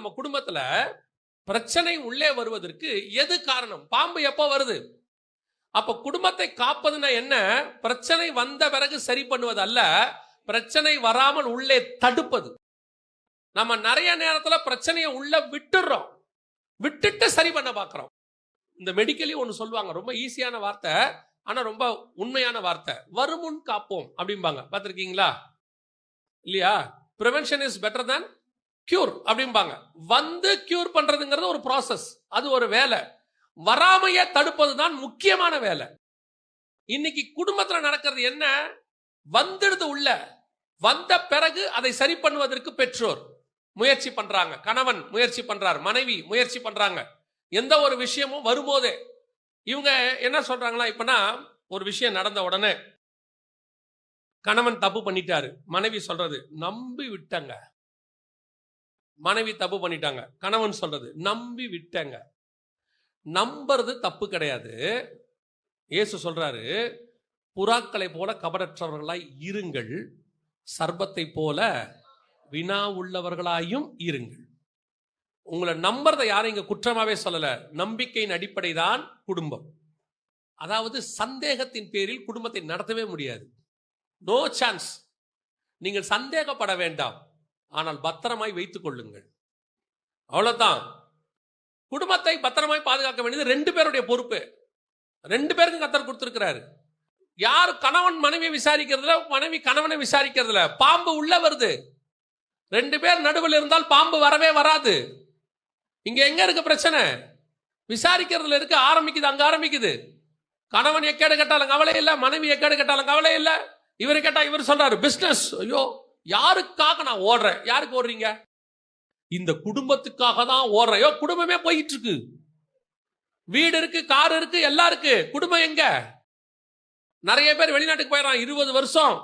நம்ம குடும்பத்துல பிரச்சனை உள்ளே வருவதற்கு எது காரணம்? பாம்பு எப்போ வருது? அப்ப குடும்பத்தை காப்பதுன்னா என்ன? பிரச்சனை வந்த பிறகு சரி பண்ணுவது அல்ல பிரச்சனை வராமல் உள்ளே தடுப்பது. நம்ம நிறைய நேரத்துல பிரச்சனையை உள்ள விட்டுடுறோம் விட்டுட்டு சரி பண்ண பாக்குறோம். இந்த மெடிக்கலி ஒன்று சொல்லுவாங்க ரொம்ப ஈஸியான வார்த்தை ஆனா ரொம்ப உண்மையான வார்த்தை. வருமுன் காப்போம் அப்படிம்பாங்க. பார்த்துருக்கீங்களா? இல்லையா? Prevention is better than cure அப்படிம்பாங்க. வந்து கியூர் பண்றதுங்கிறது ஒரு ப்ராசஸ் அது ஒரு வேலை. வராமைய தடுப்பது தான் முக்கியமான வேலை. இன்னைக்கு குடும்பத்தில் நடக்கிறது என்ன? வந்துடுது உள்ள. வந்த பிறகு அதை சரி பண்ணுவதற்கு பெற்றோர் முயற்சி பண்றாங்க. கணவன் முயற்சி பண்றார். மனைவி முயற்சி பண்றாங்க. எந்த ஒரு விஷயமும் வரும்போதே. இவங்க என்ன சொல்றாங்களா இப்பனா ஒரு விஷயம் நடந்த உடனே கணவன் தப்பு பண்ணிட்டாரு. மனைவி சொல்றது நம்பி விட்டங்க மனைவி தப்பு பண்ணிட்டாங்க. கணவன் சொல்றது நம்பி விட்டங்க. நம்புறது தப்பு கிடையாது. இயேசு சொல்றாரு புறாக்களை போல கபடற்றவர்களாய் இருங்கள். சர்பத்தை போல வினா உள்ளவர்களாயும் இருங்கள். உங்களை நம்புறதை யாரும் இங்க குற்றமாவே சொல்லல. நம்பிக்கையின் அடிப்படை தான் குடும்பம். அதாவது சந்தேகத்தின் பேரில் குடும்பத்தை நடத்தவே முடியாது. நோ சான்ஸ் நீங்கள் சந்தேகப்பட வேண்டாம். ஆனால் பத்திரமாய் வைத்துக் கொள்ளுங்கள். அவ்வளவுதான். குடும்பத்தை பத்திரமாய் பாதுகாக்க வேண்டியது ரெண்டு பேருடைய பொறுப்பு. ரெண்டு பேருக்கும் கத்தர் கொடுத்திருக்கிறாரு. யார் கணவன் மனைவியை விசாரிக்கிறதுல மனைவி கணவனை விசாரிக்கிறதுல? பாம்பு உள்ள வருது. ரெண்டு பேர் நடுவில் இருந்தால் பாம்பு வரவே வராது. இங்க எங்க இருக்கு பிரச்சனை? விசாரிக்கிறதுல இருக்கு ஆரம்பிக்குது? அங்க ஆரம்பிக்குது. கணவன் எக்கேடு கேட்டாலும் கவலை இல்லை மனைவி எக்கேடு கேட்டாலும் கவலை இல்லை. இவர் கேட்டா இவர் சொல்றாரு பிசினஸ் ஐயோ யாருக்காக நான் ஓடுறேன்? யாருக்கு ஓடுறீங்க? இந்த குடும்பத்துக்காக தான் ஓடுறேன். குடும்பமே போயிட்டு இருக்கு வீடு இருக்கு கார் இருக்கு எல்லாம் இருக்கு. குடும்பம் எங்க? நிறைய பேர் வெளிநாட்டுக்கு போயிடறான் இருபது வருஷம்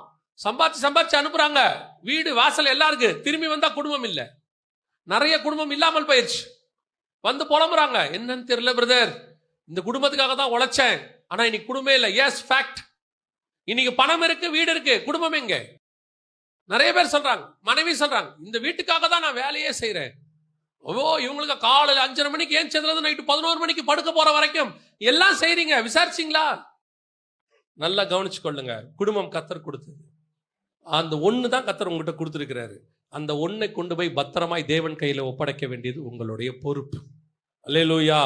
சம்பாதிச்சு சம்பாதிச்சு அனுப்புறாங்க. வீடு வாசல் எல்லாம் இருக்கு. திரும்பி வந்தா குடும்பம் இல்லை. நிறைய குடும்பம் இல்லாமல் போயிடுச்சு வந்து புலம்புறாங்க. என்னன்னு தெரியல பிரதர் இந்த குடும்பத்துக்காக தான் உழைச்சேன். ஆனா இன்னைக்கு குடும்பம் இல்லை. எஸ் ஃபேக்ட் இன்னைக்கு பணம் இருக்கு வீடு இருக்கு. குடும்பம் எங்க? நிறைய பேர் சொல்றாங்க மனைவி சொல்றாங்க இந்த வீட்டுக்காக தான் நான் வேலையே செய்கிறேன் ஓ இவங்களுக்கு காலையில் அஞ்சரை மணிக்கு ஏன் செதுறது நைட்டு பதினோரு மணிக்கு படுக்க போற வரைக்கும் எல்லாம் செய்றீங்க விசாரிச்சிங்களா? நல்லா கவனிச்சு கொள்ளுங்க குடும்பம் கத்தர் கொடுத்தது. அந்த ஒன்று தான் கத்தர் உங்ககிட்ட கொடுத்துருக்கிறாரு. அந்த ஒன்றை கொண்டு போய் பத்திரமாய் தேவன் கையில் ஒப்படைக்க வேண்டியது உங்களுடைய பொறுப்பு. அல்லேலூயா.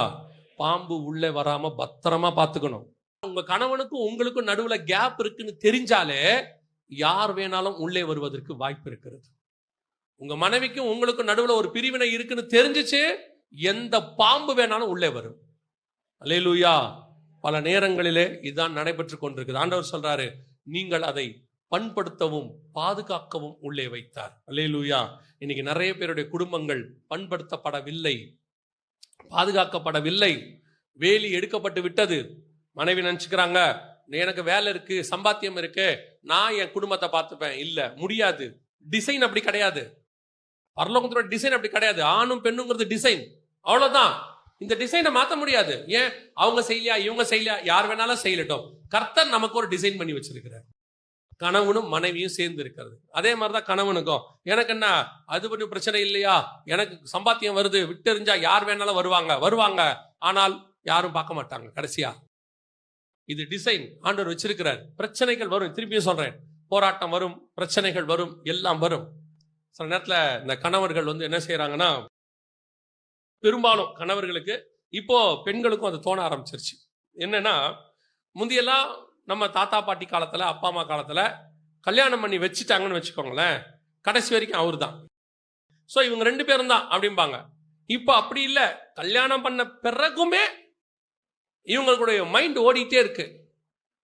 பாம்பு உள்ளே வராமல் பத்திரமா பார்த்துக்கணும். உங்கள் கணவனுக்கும் உங்களுக்கும் நடுவில் கேப் இருக்குன்னு தெரிஞ்சாலே யார் வேணாலும் உள்ளே வருவதற்கு வாய்ப்பு இருக்கிறது. உங்க மனைவிக்கும் உங்களுக்கும் நடுவில் ஒரு பிரிவினை இருக்குன்னு தெரிஞ்சிச்சு எந்த பாம்பு வேணாலும் உள்ளே வரும். அலையலூயா பல நேரங்களிலே இதுதான் நடைபெற்று கொண்டிருக்குது. ஆண்டவர் சொல்றாரு நீங்கள் அதை பண்படுத்தவும் பாதுகாக்கவும் உள்ளே வைத்தார். அலையலூயா இன்னைக்கு நிறைய பேருடைய குடும்பங்கள் பண்படுத்தப்படவில்லை பாதுகாக்கப்படவில்லை வேலி எடுக்கப்பட்டு விட்டது. மனைவி நினச்சிக்கிறாங்க எனக்கு வேலை இருக்கு சம்பாத்தியம் இருக்கு நான் என் குடும்பத்தை பார்த்துப்பேன். இல்ல முடியாது. டிசைன் அப்படி கிடையாது. பரலோகத்தோட டிசைன் அப்படி கிடையாது. ஆணும் பெண்ணுங்கிறது டிசைன் அவ்வளவுதான். இந்த டிசைனை மாத்த முடியாது. ஏன்? அவங்க செய்யலையா? இவங்க செய்யலையா? யார் வேணாலும் செய்யலட்டும் கர்த்தர் நமக்கு ஒரு டிசைன் பண்ணி வச்சிருக்கிறார். கணவனும் மனைவியும் சேர்ந்து இருக்கிறது. அதே மாதிரிதான் கணவனுக்கும். எனக்கு என்ன? அது பண்ணி பிரச்சனை இல்லையா? எனக்கு சம்பாத்தியம் வருது. விட்டெறிஞ்சா யார் வேணாலும் வருவாங்க. வருவாங்க. ஆனால் யாரும் பார்க்க மாட்டாங்க. கடைசியா. இது டிசைன் ஆண்டவர் வச்சிருக்கிறார். பிரச்சனைகள் வரும். திருப்பியும் சொல்றேன். போராட்டம் வரும். பிரச்சனைகள் வரும். எல்லாம் வரும். சில நேரத்தில் இந்த கணவர்கள் வந்து என்ன செய்கிறாங்கன்னா பெரும்பாலும் கணவர்களுக்கு இப்போ பெண்களுக்கும் அது தோண ஆரம்பிச்சிருச்சு. என்னன்னா முந்தியெல்லாம் நம்ம தாத்தா பாட்டி காலத்தில் அப்பா அம்மா காலத்தில் கல்யாணம் பண்ணி வச்சுட்டாங்கன்னு வச்சுக்கோங்களேன். கடைசி வரைக்கும் அவர் தான் ஸோ இவங்க ரெண்டு பேரும் தான் அப்படிம்பாங்க. இப்போ அப்படி இல்லை. கல்யாணம் பண்ண பிறகுமே இவங்களுடைய மைண்ட் ஓடிட்டே இருக்கு.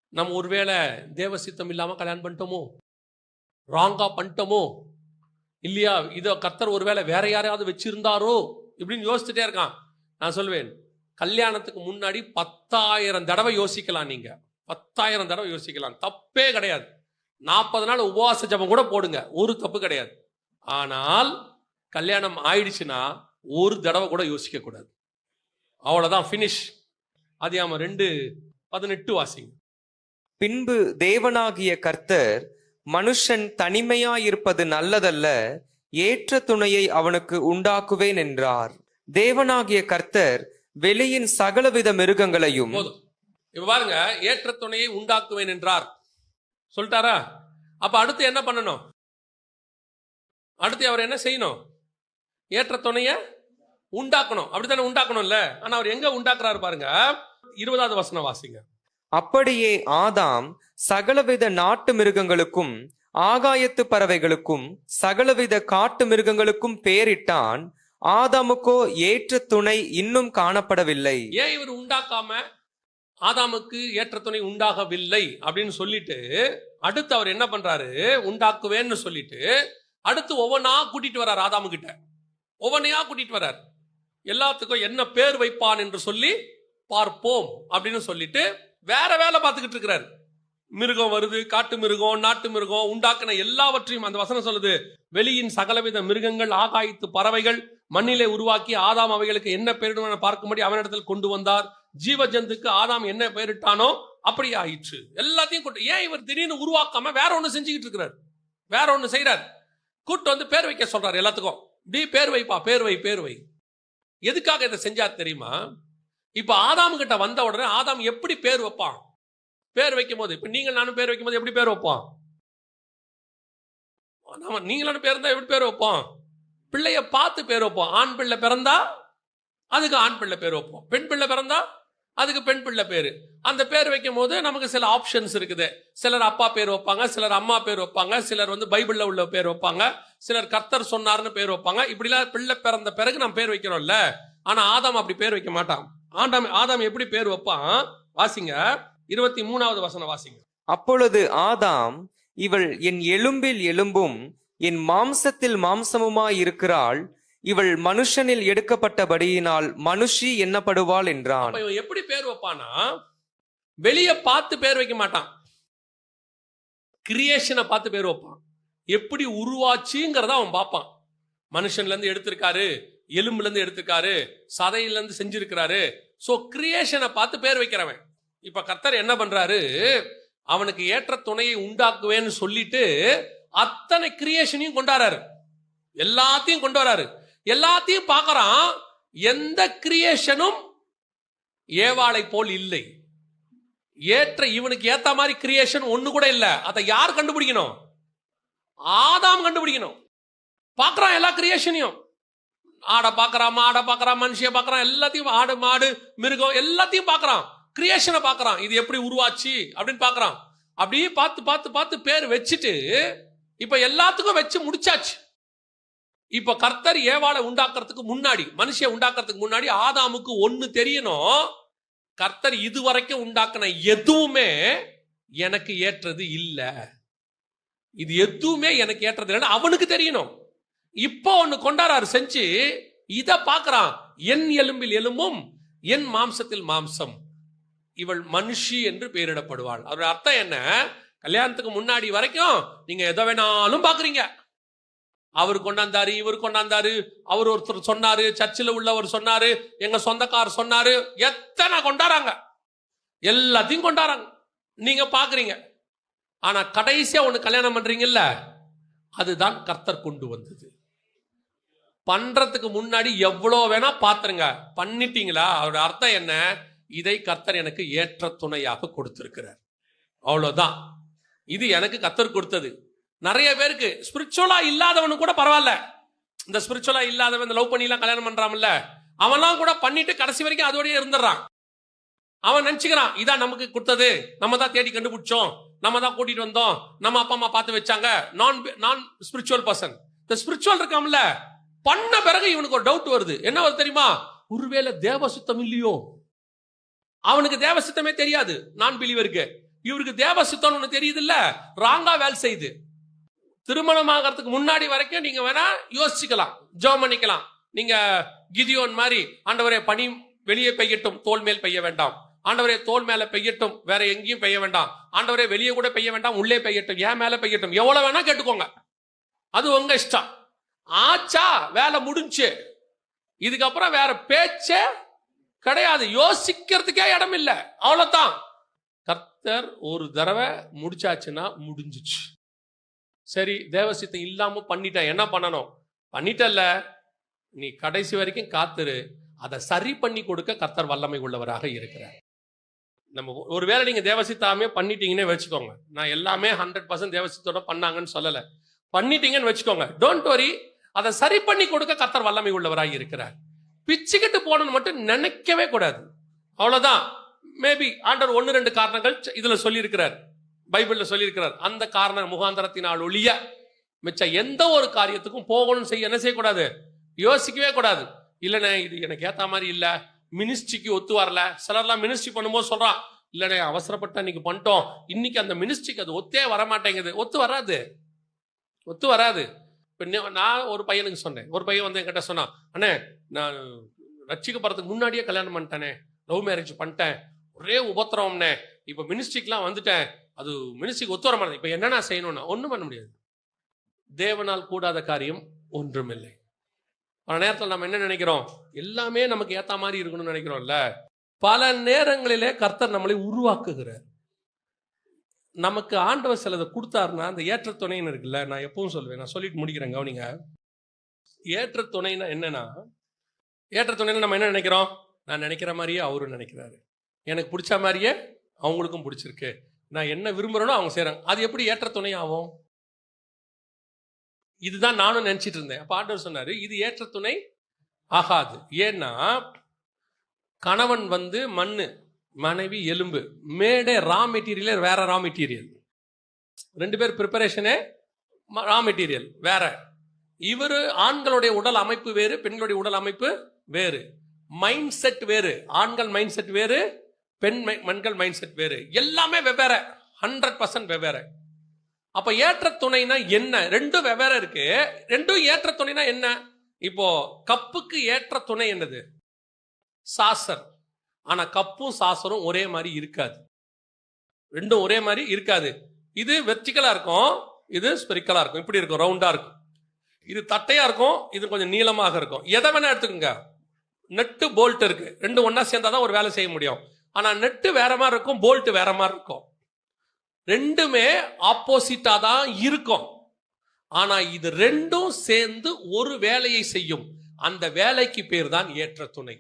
நம்ம ஒருவேளை தேவ சித்தம் இல்லாமல் கல்யாணம் பண்ணிட்டோமோ? ராங்காக பண்ணிட்டோமோ? இல்லையா? இதோ கத்தர் ஒருவேளை வேற யாரையாவது வச்சிருந்தாரோ? இப்படின்னு யோசிச்சுட்டே இருக்கான். நான் சொல்வேன் கல்யாணத்துக்கு முன்னாடி பத்தாயிரம் தடவை யோசிக்கலாம் நீங்க. பத்தாயிரம் தடவை யோசிக்கலாம். தப்பே கிடையாது. நாற்பது நாள் உபவாச ஜபம் கூட போடுங்க. ஒரு தப்பு கிடையாது. ஆனால் கல்யாணம் ஆயிடுச்சுன்னா ஒரு தடவை கூட யோசிக்க கூடாது அவ்வளோதான் ஃபினிஷ் அதியாம ரெண்டு பதினெட்டு வாசிங்க. பின்பு தேவனாகிய கர்த்தர் மனுஷன் தனிமையாயிருப்பது நல்லதல்ல ஏற்ற துணையை அவனுக்கு உண்டாக்குவேன் என்றார். தேவனாகிய கர்த்தர் வெளியின் சகலவித மிருகங்களையும் போதும். இப்ப பாருங்க ஏற்ற துணையை உண்டாக்குவேன் என்றார். சொல்லிட்டாரா? அப்ப அடுத்து என்ன பண்ணணும்? அடுத்து அவர் என்ன செய்யணும்? ஏற்ற துணைய உண்டாக்கணும். அப்படித்தானே உண்டாக்கணும்ல? ஆனா அவர் எங்க உண்டாக்குறாரு பாருங்க? இருபதாவது வசனம் வாசிங்க. அப்படியே ஆதாம் சகலவித நாட்டு மிருகங்களுக்கும் ஆகாயத்து பறவைகளுக்கும் சகலவித காட்டு மிருகங்களுக்கும் பெயரிட்டான் ஆதாமுக்கோ ஏற்ற துணை இன்னும் காணப்படவில்லை. ஏன் இவர் உண்டாக்காம ஆதாமுக்கு ஏற்ற துணை உண்டாகவில்லை அப்படின்னு சொல்லிட்டு அடுத்து அவர் என்ன பண்றாரு? உண்டாக்குவேன்னு சொல்லிட்டு அடுத்து ஒவ்வொன்றா கூட்டிட்டு வர்றார் ஆதாமு கிட்ட ஒவ்வொன்றையா கூட்டிட்டு வர்றார்? எல்லாத்துக்கும் என்ன பேர் வைப்பான் என்று சொல்லி பார்ப்போம் அப்படின்னு சொல்லிட்டு வேற வேலை பார்த்துக்கிட்டு இருக்கிறாரு. மிருகம் வருது காட்டு மிருகம் நாட்டு மிருகம் உண்டாக்குன எல்லாவற்றையும் அந்த வசனம் சொல்லுது. வெளியின் சகலவித மிருகங்கள் ஆகாயத்து பறவைகள் மண்ணிலே உருவாக்கி ஆதாம் அவைகளுக்கு என்ன பெயரிடுவன பார்க்கும்படி அவனிடத்தில் கொண்டு வந்தார். ஜீவ ஜந்துக்கு ஆதாம் என்ன பெயரிட்டானோ அப்படி ஆயிற்று. எல்லாத்தையும் கூட்டு ஏன் இவர் திடீர்னு உருவாக்காம வேற ஒண்ணு செஞ்சுக்கிட்டு இருக்கிறார்? வேற ஒண்ணு செய்றார். கூட்டு வந்து பேர் வைக்க சொல்றாரு எல்லாத்துக்கும். டி பேர் வைப்பா பேர் வை பேர் வை. எதுக்காக இதை செஞ்சார் தெரியுமா? இப்போ ஆதாம் கிட்ட வந்த உடனே ஆதாம் எப்படி பேர் வைப்பான்? பேர் வைக்கும் போது இப்போ நீங்கள் நானும் பேர் வைக்கும் போது எப்படி பேர் வைப்போம்? நம்ம நீங்களும் பேர் இருந்தால் எப்படி பேர் வைப்போம்? பிள்ளைய பார்த்து பேர் வைப்போம். ஆண் பிள்ளை பிறந்தா அதுக்கு ஆண் பிள்ளை பேர் வைப்போம். பெண் பிள்ளை பிறந்தா அதுக்கு பெண் பிள்ளை பேர். அந்த பேர் வைக்கும் போது நமக்கு சில ஆப்ஷன்ஸ் இருக்குது. சிலர் அப்பா பேர் வைப்பாங்க சிலர் அம்மா பேர் வைப்பாங்க சிலர் வந்து பைபிளில் உள்ள பேர் வைப்பாங்க சிலர் கர்த்தர் சொன்னார்னு பேர் வைப்பாங்க. இப்படிலாம் பிள்ளை பிறந்த பிறகு நம்ம பேர் வைக்கிறோம்ல. ஆனால் ஆதாம் அப்படி பேர் வைக்க மாட்டான். ஆதாம் ஆதாம் எப்படி பேர் வைப்பான்? வாசிங்க. இருபத்தி மூணாவது வசனம் வாசிங்க. அப்பொழுது ஆதாம் இவள் என் எலும்பில் எலும்பும் என் மாம்சத்தில் மாம்சமுமாயிருக்கிறாள் இவள் மனுஷனில் எடுக்கப்பட்டபடியினால் மனுஷி எண்ணப்படுவாள் என்றான். இவன் எப்படி பேர் வைப்பானா வெளிய பார்த்து பேர் வைக்க மாட்டான். கிரியேஷனை பார்த்து பேர் வைப்பான். எப்படி உருவாச்சுங்கிறத அவன் பார்ப்பான். மனுஷன்ல இருந்து எடுத்திருக்காரு. எலும்புலேருந்து எடுத்துக்காரு எடுத்திருக்காரு சதையில செஞ்சிருக்கிறாரு ஸோ கிரியேஷனை பார்த்து பேர் வைக்கிறவன். இப்போ கர்த்தர் என்ன பண்ணுறாரு அவனுக்கு ஏற்ற துணையை உண்டாக்குவேன்னு சொல்லிட்டு அத்தனை கிரியேஷனையும் கொண்டாடுறாரு. எல்லாத்தையும் கொண்டு வராரு. எல்லாத்தையும் பார்க்கறான் எந்த கிரியேஷனும் ஏவாளை போல் இல்லை. ஏற்ற இவனுக்கு ஏத்த மாதிரி கிரியேஷன் ஒண்ணு கூட இல்லை. அதை யார் கண்டுபிடிக்கணும்? ஆதாம் கண்டுபிடிக்கணும். பார்க்கறான் எல்லா கிரியேஷனையும் ஆடை பார்க்கறான் மாடை பார்க்கறான் மனுஷிய பார்க்கறான் எல்லாத்தையும் ஆடு மாடு மிருகம் எல்லாத்தையும் பார்க்கறான் கிரியேஷனை பார்க்கறான் இது எப்படி உருவாச்சு அப்படின்னு பார்க்கறான் அப்படியே பார்த்து பார்த்து பார்த்து பேர் வச்சுட்டு இப்போ எல்லாத்துக்கும் வச்சு முடிச்சாச்சு. இப்போ கர்த்தர் ஏவாளை உண்டாக்குறதுக்கு முன்னாடி மனுஷியை உண்டாக்குறதுக்கு முன்னாடி ஆதாமுக்கு ஒன்று தெரியணும். கர்த்தர் இதுவரைக்கும் உண்டாக்குன எதுவுமே எனக்கு ஏற்றது இல்லை. இது எதுவுமே எனக்கு ஏற்றது இல்லைன்னு அவனுக்கு தெரியணும். இப்போ ஒன்று கொண்டாடுறாரு செஞ்சு இதை பார்க்கறான். என் எலும்பில் எலும்பும் என் மாம்சத்தில் மாம்சம். இவள் மனுஷி என்று பெயரிடப்படுவாள். அதோட அர்த்தம் என்ன? கல்யாணத்துக்கு முன்னாடி வரைக்கும் நீங்க எதை வேணாலும் பாக்குறீங்க அவர் கொண்டாந்தாரு இவர் கொண்டாந்தாரு அவர் ஒருத்தர் சொன்னாரு சர்ச்சில் உள்ளவர் சொன்னாரு எங்க சொந்தக்கார் சொன்னாரு எத்தனை கொண்டாடுறாங்க. எல்லாத்தையும் கொண்டாடுறாங்க. நீங்க பாக்குறீங்க ஆனா கடைசியா ஒண்ணு கல்யாணம் பண்றீங்கல்ல அதுதான் கர்த்தர் கொண்டு வந்தது. பண்றதுக்கு முன்னாடி எவ்வளோ வேணா பாத்துருங்க. பண்ணிட்டீங்களா? அதோட அர்த்தம் என்ன? இதை கர்த்தர் எனக்கு ஏற்ற துணையாக கொடுத்திருக்கிறார். அவ்வளோதான் இது எனக்கு கர்த்தர் கொடுத்தது. நிறைய பேருக்கு ஸ்பிரிச்சுவலா இல்லாதவனு கூட பரவாயில்ல. இந்த ஸ்பிரிச்சுவலா இல்லாதவன் இந்த லவ் பண்ணிலாம் கல்யாணம் பண்றான்ல அவன்லாம் கூட பண்ணிட்டு கடைசி வரைக்கும் அதோடய இருந்துடுறான். அவன் நினச்சிக்கிறான் இதான் நமக்கு கொடுத்தது. நம்ம தான் தேடி கண்டுபிடிச்சோம். நம்ம தான் கூட்டிட்டு வந்தோம். நம்ம அப்பா அம்மா பார்த்து வச்சாங்க. நான் நான் ஸ்பிரிச்சுவல் பர்சன் இந்த ஸ்பிரிச்சுவல் இருக்காம்ல பண்ண பிறகு இவனுக்கு ஒரு டவுட் வருது. என்ன வருது தெரியுமா? ஒருவேளை தேவ சுத்தம் இல்லையோ? அவனுக்கு தேவ சுத்தமே தெரியாது. நான் பிலிவருக்கு. இவருக்கு தேவசித்தம் ஒண்ணு தெரியுது இல்ல ராங்கா வேலை செய்யுது திருமணம் ஆகிறதுக்கு முன்னாடி வரைக்கும் நீங்க வேணா யோசிச்சுக்கலாம். ஜோம் பண்ணிக்கலாம் நீங்க கிதியோன் மாதிரி ஆண்டவரே பனி வெளியே பெய்யட்டும் தோல் மேல் பெய்ய வேண்டாம். ஆண்டவரே தோல் மேல பெய்யட்டும் வேற எங்கேயும் பெய்ய வேண்டாம். ஆண்டவரே வெளியே கூட பெய்ய வேண்டாம் உள்ளே பெய்யட்டும் ஏன் மேல பெய்யட்டும். எவ்வளவு வேணா கேட்டுக்கோங்க. அது உங்க இஷ்டம். ஆச்சா வேலை முடிஞ்சு. இதுக்கப்புறம் வேற பேச்சே கிடையாது. யோசிக்கிறதுக்கே இடம் இல்லை. அவ்வளோதான் கர்த்தர் ஒரு தடவை முடிச்சாச்சுன்னா முடிஞ்சிச்சு. சரி தேவசித்தம் இல்லாம பண்ணிட்டேன் என்ன பண்ணணும்? பண்ணிட்டல்ல. நீ கடைசி வரைக்கும் காத்துரு. அதை சரி பண்ணி கொடுக்க கர்த்தர் வல்லமை உள்ளவராக இருக்கிறார். நம்ம ஒருவேளை நீங்க தேவசித்தாமே பண்ணிட்டீங்கன்னே வச்சுக்கோங்க. நான் எல்லாமே ஹண்ட்ரட் பர்சன்ட் தேவசித்தோட பண்ணாங்கன்னு சொல்லலை. பண்ணிட்டீங்கன்னு வச்சுக்கோங்க. டோன்ட் வரி அதை சரி பண்ணி கொடுக்க கத்தர் வல்லமை உள்ளவராக இருக்கிறார். பிச்சுக்கிட்டு போகணும்னு மட்டும் நினைக்கவே கூடாது. அவ்வளவுதான். மேபி ஆண்டர் ஒன்று ரெண்டு காரணங்கள் இதுல சொல்லியிருக்கிறார். பைபிள்ல சொல்லியிருக்கிறார். அந்த காரண முகாந்தரத்தினால் ஒழிய மிச்ச எந்த ஒரு காரியத்துக்கும் போகணும்னு செய்ய என்ன செய்யக்கூடாது? யோசிக்கவே கூடாது. இல்லைண்ணே இது எனக்கு ஏத்த மாதிரி இல்ல. மினிஸ்ட்ரிக்கு ஒத்து வரல. சிலர்லாம் மினிஸ்ட்ரி பண்ணும்போது சொல்றான் இல்லைண்ணே அவசரப்பட்டு அன்னைக்கு பண்ணிட்டோம். இன்னைக்கு அந்த மினிஸ்ட்ரிக்கு அது ஒத்தே வர மாட்டேங்குது ஒத்து வராது. ஒத்து வராது. இப்போ நான் ஒரு பையனுக்கு சொன்னேன். ஒரு பையன் வந்து என்கிட்ட சொன்னான் அண்ணே நான் ரட்சிக்கப்படுறதுக்கு முன்னாடியே கல்யாணம் பண்ணிட்டேனே லவ் மேரேஜ் பண்ணிட்டேன். ஒரே உபத்திரவம்னே. இப்போ மினிஸ்ட்ரிக்கெலாம் வந்துட்டேன். அது மினிஸ்ட்ரிக்கு ஒத்து வர மாட்டேன் இப்போ என்னென்ன செய்யணும்னா ஒன்றும் பண்ண முடியாது. தேவனால் கூடாத காரியம் ஒன்றுமில்லை. பல நேரத்தில் நம்ம என்ன நினைக்கிறோம்? எல்லாமே நமக்கு ஏற்ற மாதிரி இருக்கணும்னு நினைக்கிறோம்ல. பல நேரங்களிலே கர்த்தர் நம்மளை உருவாக்குகிறார். நமக்கு ஆண்டவர் சிலதை கொடுத்தாருன்னா அந்த ஏற்ற துணைன்னு இருக்குல்ல நான் எப்பவும் சொல்லுவேன் நான் சொல்லிட்டு முடிக்கிறேன் கவனிங்க. ஏற்ற துணைனா என்னன்னா ஏற்ற துணைன்னு நம்ம என்ன நினைக்கிறோம்? நான் நினைக்கிற மாதிரியே அவரும் நினைக்கிறாரு. எனக்கு பிடிச்ச மாதிரியே அவங்களுக்கும் பிடிச்சிருக்கு. நான் என்ன விரும்புறேனோ அவங்க செய்கிறாங்க அது எப்படி ஏற்ற துணை ஆகும் இதுதான் நானும் நினச்சிட்டு இருந்தேன். அப்போ ஆண்டவர் சொன்னார் இது ஏற்ற துணை ஆகாது. ஏன்னா கணவன் வந்து மண்ணு மனைவி எலும்பு. மேடே ரா மெட்டீரியலே வேற ரா மெட்டீரியல் ரெண்டு பேர் ப்ரிப்பரேஷனே ரா மெட்டீரியல் வேற. இவர் ஆண்களுடைய உடல் அமைப்பு வேறு பெண்களுடைய உடல் அமைப்பு வேறு. மைண்ட் செட் வேறு. ஆண்கள் மைண்ட் செட் வேறு பெண் மை- மைண்ட் செட் வேறு. எல்லாமே வெவ்வேறு. ஹண்ட்ரட் பர்சன்ட் வெவ்வேறு. அப்ப ஏற்ற துணைனா என்ன? ரெண்டும் வெவ்வேறு இருக்கு. ரெண்டும் ஏற்ற துணைனா என்ன? இப்போ கப்புக்கு ஏற்ற துணை என்னது? சாசர். ஆனா கப்பும் சாசரும் ஒரே மாதிரி இருக்காது. ரெண்டும் ஒரே மாதிரி இருக்காது. இது வெர்டிக்கலா இருக்கும் இது ஸ்பெரிக்கலா இருக்கும். இப்படி இருக்கும் ரவுண்டா இருக்கும். இது தட்டையா இருக்கும் இது கொஞ்சம் நீளமாக இருக்கும். எதை வேணா எடுத்துக்கோங்க. நெட்டு போல்ட் இருக்கு. ரெண்டு ஒண்ணா சேர்ந்தாதான் ஒரு வேலை செய்ய முடியும். ஆனா நெட்டு வேற மாதிரி இருக்கும் போல்ட் வேற மாதிரி இருக்கும். ரெண்டுமே ஆப்போசிட்டா தான் இருக்கும். ஆனா இது ரெண்டும் சேர்ந்து ஒரு வேலையை செய்யும். அந்த வேலைக்கு பேர் தான் ஏற்ற துணை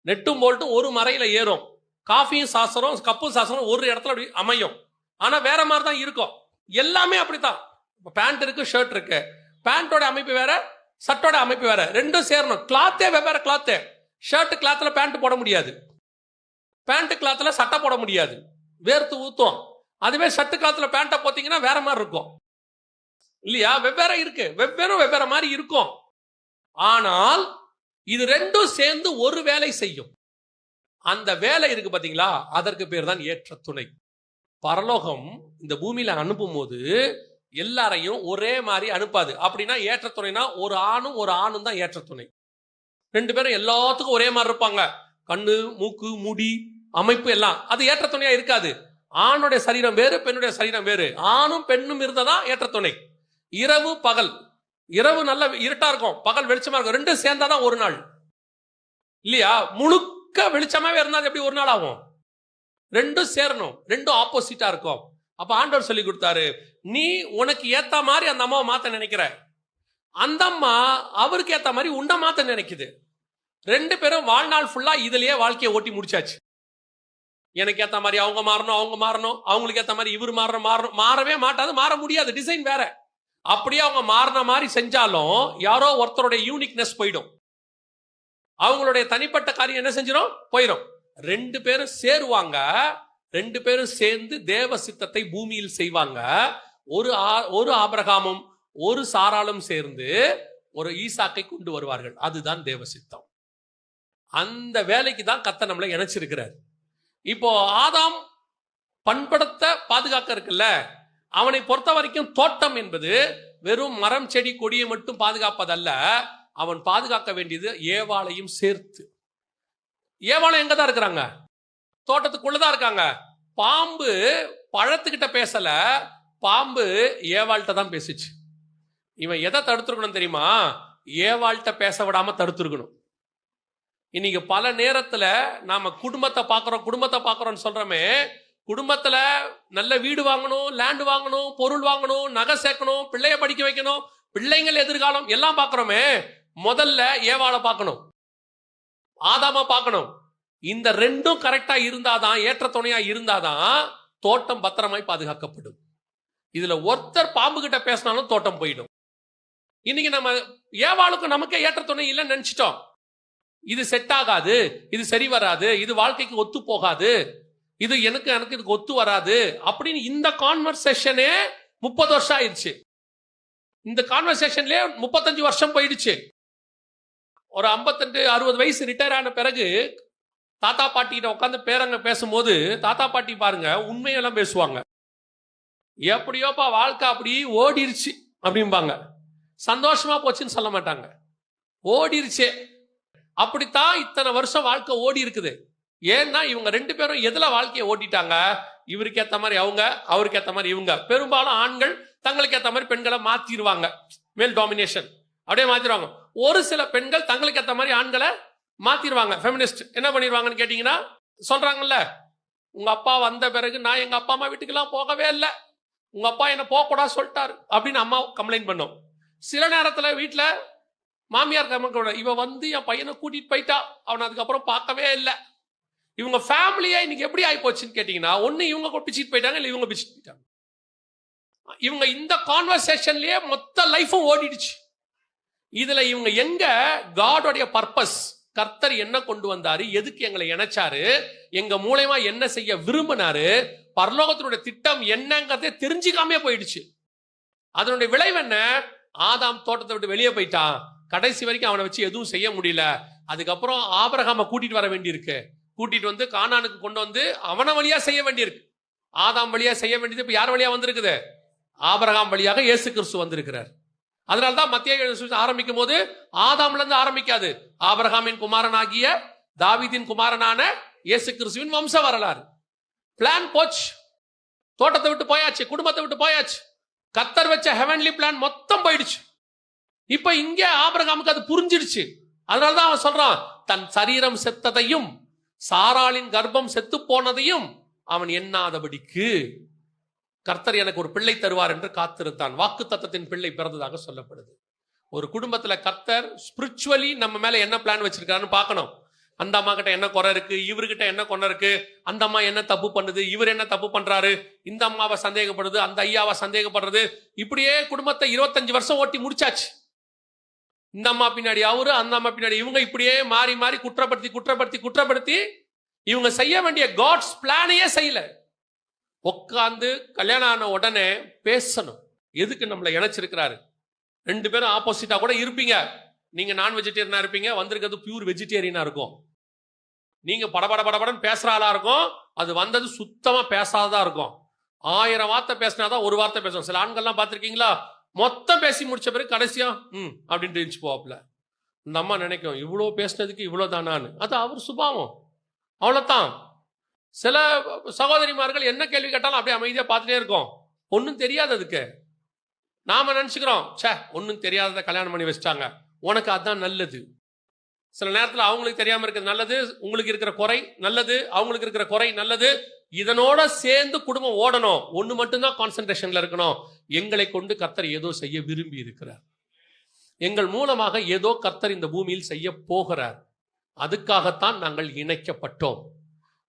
நெட்டும் போல்ட்டும் ஒரு மறையில ஏறும். காஃபியும் சாசரும் கப்பும் சாசரும் ஒரு இடத்துல அப்படி அமையும். ஆனா வேற மாதிரி தான் இருக்கும். எல்லாமே அப்படித்தான். இப்போ பேண்ட் இருக்கு ஷர்ட் இருக்கு. பேண்டோட அமைப்பு வேற சட்டோட அமைப்பு வேற. ரெண்டும் சேரணும். கிளாத்தே வெவ்வேறு கிளாத்து ஷர்ட் கிளாத்தில் பேண்ட் போட முடியாது. பேண்ட் கிளாத்தில் சட்டை போட முடியாது. வேர்த்து ஊத்தும். அதுவே ஷர்ட் கிளாத்தில் பேண்ட்டை போத்தீங்கன்னா வேற மாதிரி இருக்கும். இல்லையா? வெவ்வேறு இருக்கு. வெவ்வேறு வெவ்வேறு மாதிரி இருக்கும். ஆனால் இது ரெண்டும் சேர்ந்து ஒரு வேலை செய்யும். அந்த வேலை இருக்கு பாத்தீங்களா? அதற்கு பேர் தான் ஏற்ற துணை. பரலோகம் இந்த பூமியில அனுப்பும் போது எல்லாரையும் ஒரே மாதிரி அனுப்பாது. அப்படின்னா ஏற்ற துணைனா ஒரு ஆணும் ஒரு ஆணும் தான் ஏற்ற துணை. ரெண்டு பேரும் எல்லாத்துக்கும் ஒரே மாதிரி இருப்பாங்க. கண்ணு மூக்கு முடி அமைப்பு எல்லாம். அது ஏற்ற துணையா இருக்காது. ஆணுடைய சரீரம் வேறு பெண்ணுடைய சரீரம் வேறு. ஆணும் பெண்ணும் இருந்ததா ஏற்ற துணை. இரவு பகல். இரவு நல்ல இருட்டா இருக்கும் பகல் வெளிச்சமா இருக்கும். ரெண்டும் சேர்ந்தாதான் ஒரு நாள். இல்லையா? முழுக்க வெளிச்சமாவே இருந்தா அது எப்படி ஒரு நாள் ஆகும்? ரெண்டும் சேரணும். ரெண்டும் ஆப்போசிட்டா இருக்கும். அப்ப ஆண்டவர் சொல்லி கொடுத்தாரு நீ உனக்கு ஏத்த மாதிரி அந்த அம்மாவை மாத்த நினைக்கிற. அந்த அம்மா அவருக்கு ஏத்த மாதிரி உன்னை மாத்த நினைக்குது. ரெண்டு பேரும் வாழ்நாள் ஃபுல்லா இதுலயே வாழ்க்கையை ஓட்டி முடிச்சாச்சு. எனக்கு ஏத்த மாதிரி அவங்க மாறணும் அவங்க மாறணும். அவங்களுக்கு ஏத்த மாதிரி இவர் மாறணும் மாறணும். மாறவே மாட்டாது மாற முடியாது. டிசைன் வேற. அப்படியே அவங்க மாறின மாதிரி செஞ்சாலும் யாரோ ஒருத்தருடைய யூனிக்னஸ் போயிடும். அவங்களுடைய தனிப்பட்ட காரியம் என்ன செஞ்சிடும் போயிடும் ரெண்டு பேரும் சேருவாங்க. ரெண்டு பேரும் சேர்ந்து தேவ சித்தத்தை பூமியில் செய்வாங்க. ஒரு ஆ- ஒரு ஆபிரகாமும் ஒரு சாராலும் சேர்ந்து ஒரு ஈசாக்கை கொண்டு வருவார்கள். அதுதான் தேவ சித்தம். அந்த வேலைக்கு தான் கத்த நம்மளை இணைச்சிருக்கிறார். இப்போ ஆதாம் பண்படுத்த பாதுகாக்க இருக்குல்ல? அவனை பொறுத்த வரைக்கும் தோட்டம் என்பது வெறும் மரம் செடி கொடியை மட்டும் பாதுகாப்பதல்ல. அவன் பாதுகாக்க வேண்டியது ஏவாளையும் சேர்த்து. ஏவாளம் எங்க தான் இருக்கிறாங்க? தோட்டத்துக்குள்ளதான் இருக்காங்க. பாம்பு பழத்துக்கிட்ட பேசல. பாம்பு ஏவாள்கிட்ட தான் பேசுச்சு. இவன் எதை தடுத்துருக்கணும் தெரியுமா? ஏவாள்கிட்ட பேச விடாம தடுத்துருக்கணும். இன்னைக்கு பல நேரத்துல நாம குடும்பத்தை பார்க்குறோம் குடும்பத்தை பார்க்குறோம்னு சொல்றோமே குடும்பத்தில் நல்ல வீடு வாங்கணும் லேண்ட் வாங்கணும் பொருள் வாங்கணும் நகை சேர்க்கணும் பிள்ளைய படிக்க வைக்கணும் பிள்ளைங்கள் எதிர்காலம் எல்லாம் பார்க்குறோமே முதல்ல ஏவாளை பார்க்கணும். ஆதாமா பார்க்கணும். இந்த ரெண்டும் கரெக்டாக இருந்தாதான் ஏற்ற துணையாக இருந்தாதான் தோட்டம் பத்திரமாய் பாதுகாக்கப்படும். இதுல ஒருத்தர் பாம்பு கிட்ட பேசினாலும் தோட்டம் போயிடும். இன்னைக்கு நம்ம ஏவாளுக்கு நமக்கே ஏற்ற துணை இல்லைன்னு நினைச்சிட்டோம். இது செட் ஆகாது இது சரி வராது இது வாழ்க்கைக்கு ஒத்து போகாது இது எனக்கு எனக்கு இதுக்கு ஒத்து வராது அப்படின்னு இந்த கான்வர்சேஷனே முப்பது வருஷம் ஆயிடுச்சு. இந்த கான்வர்சேஷன்லயே முப்பத்தஞ்சு வருஷம் போயிடுச்சு. ஒரு ஐம்பத்தெட்டு அறுபது வயசு ரிட்டையர் ஆன பிறகு தாத்தா பாட்டிகிட்ட உட்காந்து பேரங்க பேசும்போது தாத்தா பாட்டி பாருங்க உண்மையெல்லாம் பேசுவாங்க. எப்படியோப்பா வாழ்க்கை அப்படி ஓடிருச்சு அப்படிம்பாங்க. சந்தோஷமா போச்சுன்னு சொல்ல மாட்டாங்க. ஓடிருச்சே. அப்படித்தான் இத்தனை வருஷம் வாழ்க்கை ஓடி இருக்குது ஏன்னா இவங்க ரெண்டு பேரும் எதுல வாழ்க்கையை ஓட்டிட்டாங்க? இவருக்கு ஏத்த மாதிரி அவங்க அவருக்கு ஏத்த மாதிரி இவங்க. பெரும்பாலும் ஆண்கள் தங்களுக்கு ஏத்த மாதிரி பெண்களை மாத்திடுவாங்க மேல் டாமினேஷன் அப்படியே மாற்றிடுவாங்க ஒரு சில பெண்கள் தங்களுக்கு ஏத்த மாதிரி ஆண்களை மாத்திடுவாங்க ஃபெமினிஸ்ட் என்ன பண்ணிடுவாங்கன்னு கேட்டீங்கன்னா சொல்றாங்கல்ல உங்க அப்பா வந்த பிறகு நான் எங்க அப்பா அம்மா வீட்டுக்கெல்லாம் போகவே இல்லை. உங்க அப்பா என்ன போகக்கூடாது சொல்லிட்டாரு. அப்படின்னு அம்மா கம்ப்ளைண்ட் பண்ணோம். சில நேரத்தில் வீட்டில் மாமியார் கம்மக்கூட இவன் வந்து என் பையனை கூட்டிட்டு போயிட்டா. அவனை அதுக்கப்புறம் பார்க்கவே இல்லை. இவங்க ஃபேமிலியே இன்னைக்கு எப்படி ஆகி போச்சுன்னு கேட்டீங்கன்னா ஒண்ணு இவங்க பிச்சுட்டு போயிட்டாங்க இல்லை இவங்க பிச்சுட்டு போயிட்டாங்க. இவங்க இந்த கான்வர்சேஷன்லயே மொத்த லைஃபும் ஓடிடுச்சு. இதுல இவங்க எங்க? காடோடைய பர்பஸ் கர்த்தர் என்ன கொண்டு வந்தாரு எதுக்கு எங்களை இணைச்சாரு எங்க மூலயமா என்ன செய்ய விரும்பினாரு பரலோகத்தினுடைய திட்டம் என்னங்கிறதே தெரிஞ்சுக்காமே போயிடுச்சு. அதனுடைய விளைவு என்ன? ஆதாம் தோட்டத்தை விட்டு வெளியே போயிட்டான். கடைசி வரைக்கும் அவனை வச்சு எதுவும் செய்ய முடியல. அதுக்கப்புறம் ஆபரகாம கூட்டிட்டு வர வேண்டியிருக்கு. கூட்டிட்டு வந்து கானானுக்கு கொண்டு வந்து அவன வழியா செய்ய வேண்டியிருக்கு. ஆதாம் வழியா செய்ய வேண்டியது இப்ப யார் வழியா வந்திருக்குது? ஆபரகாம் வழியாக இயேசு கிறிஸ்து வந்திருக்கிறார். அதனால தான் மத்திய ஆரம்பிக்கும் போது ஆதாம்ல இருந்து ஆரம்பிக்காது. ஆபரகாமின் குமாரனாகிய தாவிதின் குமாரனான இயேசு கிறிஸ்துவின் வம்ச வரலாறு. பிளான் போச்சு. தோட்டத்தை விட்டு போயாச்சு குடும்பத்தை விட்டு போயாச்சு. கத்தர் வச்ச ஹெவன்லி பிளான் மொத்தம் போயிடுச்சு. இப்ப இங்கே ஆபரகாமுக்கு அது புரிஞ்சிடுச்சு. அதனால தான் அவன் சொல்றான் தன் சரீரம் செத்ததையும் சாராளின் கர்ப்பம் செத்து போனதையும் அவன் எண்ணாதபடிக்கு கர்த்தர் எனக்கு ஒரு பிள்ளை தருவார் என்று காத்திருந்தான். வாக்கு தத்தத்தின் பிள்ளை பிறந்ததாக சொல்லப்படுது. ஒரு குடும்பத்துல கர்த்தர் ஸ்பிரிச்சுவலி நம்ம மேல என்ன பிளான் வச்சிருக்காருன்னு பார்க்கணும். அந்த அம்மா கிட்ட என்ன குறை இருக்கு? இவர்கிட்ட என்ன குறை இருக்கு? அந்த அம்மா என்ன தப்பு பண்ணுது? இவர் என்ன தப்பு பண்றாரு? இந்த அம்மாவை சந்தேகப்படுது அந்த ஐயாவை சந்தேகப்படுறது. இப்படியே குடும்பத்தை இருபத்தஞ்சு வருஷம் ஓட்டி முடிச்சாச்சு. இந்த அம்மா பின்னாடி அவரு அந்த அம்மா பின்னாடி இவங்க இப்படியே மாறி மாறி குற்றப்படுத்தி குற்றப்படுத்தி குற்றப்படுத்தி இவங்க செய்ய வேண்டிய காட்ஸ் பிளானையே செய்யல. உட்காந்து கல்யாணம் ஆன உடனே பேசணும். எதுக்கு நம்மளை இணைச்சிருக்கிறாரு? ரெண்டு பேரும் ஆப்போசிட்டா கூட இருப்பீங்க. நீங்க நான் வெஜிடேரியனா இருப்பீங்க. வந்திருக்கிறது பியூர் வெஜிடேரியனா இருக்கும். நீங்க படபட படபடன்னு பேசுற ஆளா இருக்கும். அது வந்தது சுத்தமா பேசாததா இருக்கும். ஆயிரம் வார்த்தை பேசினாதான் ஒரு வார்த்தை பேசும் சில ஆண்கள்லாம் பார்த்துருக்கீங்களா? மொத்தம் பேசி முடிச்ச பிறகு கடைசியா ம் அப்படின்ட்டு இருந்துச்சு போவாப்புல இந்த அம்மா நினைக்கும் இவ்வளோ பேசினதுக்கு இவ்வளோ தானான்னு. அது அவர் சுபாவம். அவ்வளோதான் சில சகோதரிமார்கள் என்ன கேள்வி கேட்டாலும் அப்படியே அமைதியாக பார்த்துட்டே இருக்கோம். ஒன்றும் தெரியாது அதுக்கு. நாம நினச்சிக்கிறோம் ச்சே ஒன்றும் தெரியாததை கல்யாணம் பண்ணி வச்சிட்டாங்க. உனக்கு அதுதான் நல்லது. சில நேரத்தில் அவங்களுக்கு தெரியாமல் இருக்கிறது நல்லது உங்களுக்கு இருக்கிற குறை நல்லது அவங்களுக்கு இருக்கிற குறை நல்லது. இதனோட சேர்ந்து குடும்பம் ஓடணும். ஒன்று மட்டும்தான் கான்சன்ட்ரேஷன்ல இருக்கணும். எங்களை கொண்டு கர்த்தர் ஏதோ செய்ய விரும்பி இருக்கிறார். எங்கள் மூலமாக ஏதோ கர்த்தர் இந்த பூமியில் செய்ய போகிறார். அதுக்காகத்தான் நாங்கள் இணைக்கப்பட்டோம்.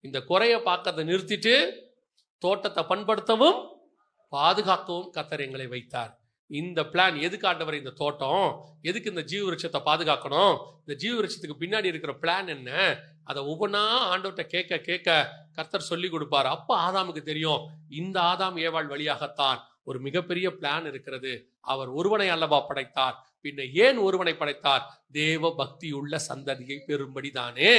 இந்த குறைய பார்க்கறதை நிறுத்திட்டு தோட்டத்தை பண்படுத்தவும் பாதுகாக்கவும் கத்தர் எங்களை வைத்தார். இந்த பிளான் எதுக்கு ஆண்டவர் இந்த தோட்டம்? எதுக்கு இந்த ஜீவ விருட்சத்தை பாதுகாக்கணும்? இந்த ஜீவ விருட்சத்துக்கு பின்னாடி இருக்கிற பிளான் என்ன? அதை ஒவ்வொன்றா ஆண்டவர்கிட்ட கேட்க கேட்க கர்த்தர் சொல்லி கொடுப்பார். அப்போ ஆதாமுக்கு தெரியும் இந்த ஆதாம் ஏவாள் வழியாகத்தான் ஒரு மிகப்பெரிய பிளான் இருக்கிறது. அவர் ஒருவனை அல்லவா படைத்தார்? பின்ன ஏன் ஒருவனை படைத்தார்? தேவ பக்தி உள்ள சந்ததியை பெறும்படிதானே.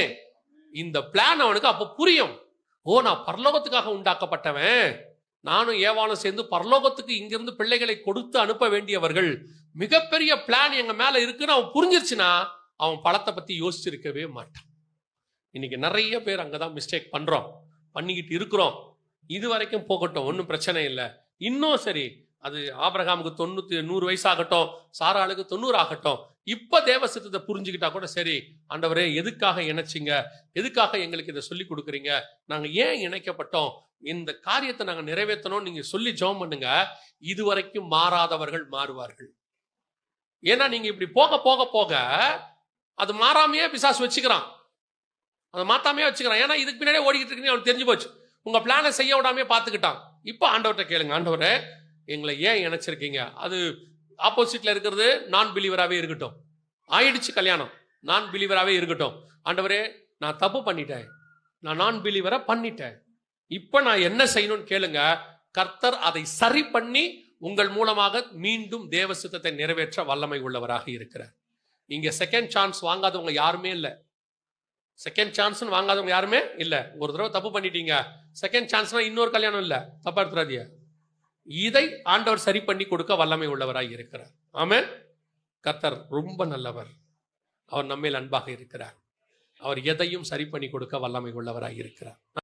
இந்த பிளான் அவனுக்கு அப்ப புரியும். ஓ நான் பரலோகத்துக்காக உண்டாக்கப்பட்டவன். நானும் ஏவானும் சேர்ந்து பரலோகத்துக்கு இங்கிருந்து பிள்ளைகளை கொடுத்து அனுப்ப வேண்டியவர்கள் மிகப்பெரிய பிளான் எங்க மேல இருக்குன்னு அவன் புரிஞ்சிருச்சுன்னா அவன் பழத்தை பத்தி யோசிச்சிருக்கவே மாட்டான். இன்னைக்கு நிறைய பேர் அங்கதான் மிஸ்டேக் பண்றோம். பண்ணிக்கிட்டு இருக்கிறோம். இது வரைக்கும் போகட்டும் ஒன்றும் பிரச்சனை இல்லை. இன்னும் சரி அது ஆபிரகாமுக்கு தொண்ணூத்தி நூறு வயசாகட்டும் சாராளுக்கு தொண்ணூறு ஆகட்டும் இப்ப தேவ சித்தத்தை புரிஞ்சுக்கிட்டா கூட சரி ஆண்டவரே எதுக்காக இணைச்சிங்க? எதுக்காக எங்களுக்கு இதை சொல்லி கொடுக்குறீங்க? நாங்க ஏன் இணைக்கப்பட்டோம்? இந்த காரியத்தை நாங்க நிறைவேற்றணும் நீங்க சொல்லி ஜெபம் பண்ணுங்க. இதுவரைக்கும் மாறாதவர்கள் மாறுவார்கள். ஏன்னா நீங்க இப்படி போக போக போக அது மாறாமையே பிசாசு வச்சுக்கிறான். அதை மாத்தாமையே வச்சுக்கிறான். ஏன்னா இதுக்கு பின்னாடியே ஓடிக்கிட்டு இருக்குன்னு அவனுக்கு தெரிஞ்சு போச்சு. உங்க பிளானை செய்ய விடாமே பார்த்துக்கிட்டான். இப்போ ஆண்டவர்கிட்ட கேளுங்க. ஆண்டவரே எங்களை ஏன் இணைச்சிருக்கீங்க? அது ஆப்போசிட்ல இருக்கிறது நான் பிலீவராகவே இருக்கட்டும். ஆயிடுச்சு கல்யாணம். நான் பிலீவராகவே இருக்கட்டும். ஆண்டவரே நான் தப்பு பண்ணிட்டேன். நான் நான் பிலீவரை பண்ணிட்டேன். இப்போ நான் என்ன செய்யணும்னு கேளுங்க. கர்த்தர் அதை சரி பண்ணி உங்கள் மூலமாக மீண்டும் தேவ சித்தத்தை நிறைவேற்ற வல்லமை உள்ளவராக இருக்கிறார். இங்க செகண்ட் சான்ஸ் வாங்காதவங்க யாருமே இல்லை. செகண்ட் சான்ஸ்னு வாங்காதவங்க யாருமே இல்லை. ஒரு தடவை தப்பு பண்ணிட்டீங்க. செகண்ட் சான்ஸ்னா இன்னொரு கல்யாணம் இல்லை. தப்பா எடுத்துறாதீங்க இதை ஆண்டவர் சரி பண்ணி கொடுக்க வல்லமை உள்ளவராக இருக்கிறார். ஆமே கத்தர் ரொம்ப நல்லவர். அவர் நம்மேல் அன்பாக இருக்கிறார். அவர் எதையும் சரி பண்ணி கொடுக்க வல்லமை உள்ளவராக இருக்கிறார்.